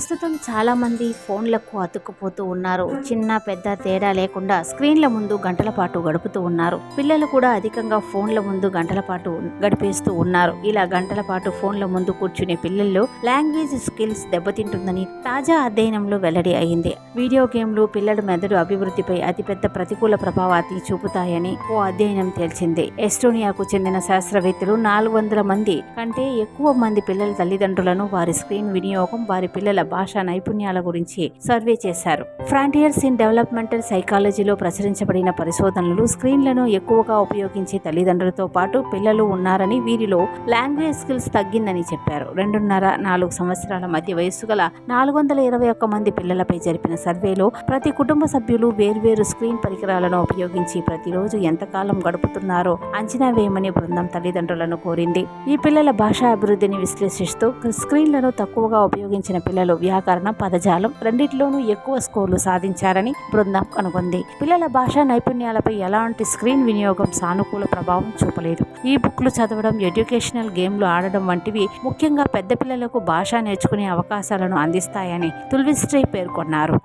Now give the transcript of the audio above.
ప్రస్తుతం చాలామంది ఫోన్లకు అతుక్కుపోతూ ఉన్నారు. చిన్న పెద్ద తేడా లేకుండా స్క్రీన్ల ముందు గంటల పాటు గడుపుతూ ఉన్నారు. పిల్లలు కూడా అధికంగా ఫోన్ల ముందు గంటల పాటు గడిపేస్తూ ఉన్నారు. ఇలా గంటల పాటు ఫోన్ల ముందు కూర్చునే పిల్లల్లో లాంగ్వేజ్ స్కిల్స్ దెబ్బతింటుందని తాజా అధ్యయనంలో వెల్లడి అయింది. వీడియో గేమ్లు పిల్లల మెదడు అభివృద్ధిపై అతిపెద్ద ప్రతికూల ప్రభావాన్ని చూపుతాయని ఓ అధ్యయనం తేల్చింది ఎస్టోనియాకు చెందిన శాస్త్రవేత్తలు నాలుగు వందల మంది కంటే ఎక్కువ మంది పిల్లల తల్లిదండ్రులను వారి స్క్రీన్ వినియోగం వారి పిల్లల భాషా నైపుణ్యాల గురించి సర్వే చేశారు. ఫ్రాంటియర్స్ ఇన్ డెవలప్మెంటల్ సైకాలజీలో ప్రచురించబడిన పరిశోధనలు స్క్రీన్లను ఎక్కువగా ఉపయోగించే తల్లిదండ్రులతో పాటు పిల్లలు ఉన్నారని వీరిలో లాంగ్వేజ్ స్కిల్స్ తగ్గిందని చెప్పారు. రెండున్నర నాలుగు సంవత్సరాల మధ్య వయస్సు గల నాలుగు వందల ఇరవై ఒక్క మంది పిల్లలపై జరిపిన సర్వేలో ప్రతి కుటుంబ సభ్యులు వేర్వేరు స్క్రీన్ పరికరాలను ఉపయోగించి ప్రతిరోజు ఎంతకాలం గడుపుతున్నారో అంచనా వేయమని బృందం తల్లిదండ్రులను కోరింది. ఈ పిల్లల భాషా అభివృద్ధిని విశ్లేషిస్తూ స్క్రీన్లను తక్కువగా ఉపయోగించిన పిల్లలు వ్యాకరణం పదజాలం రెండిట్లోనూ ఎక్కువ స్కోర్లు సాధించారని బృందం కనుగొంది. పిల్లల భాషా నైపుణ్యాలపై ఎలాంటి స్క్రీన్ వినియోగం సానుకూల ప్రభావం చూపలేదు. ఈ బుక్లు చదవడం ఎడ్యుకేషనల్ గేమ్లు ఆడడం వంటివి ముఖ్యంగా పెద్ద పిల్లలకు భాష నేర్చుకునే అవకాశాలను అందిస్తాయని తుల్విస్ట్రీ పేర్కొన్నారు.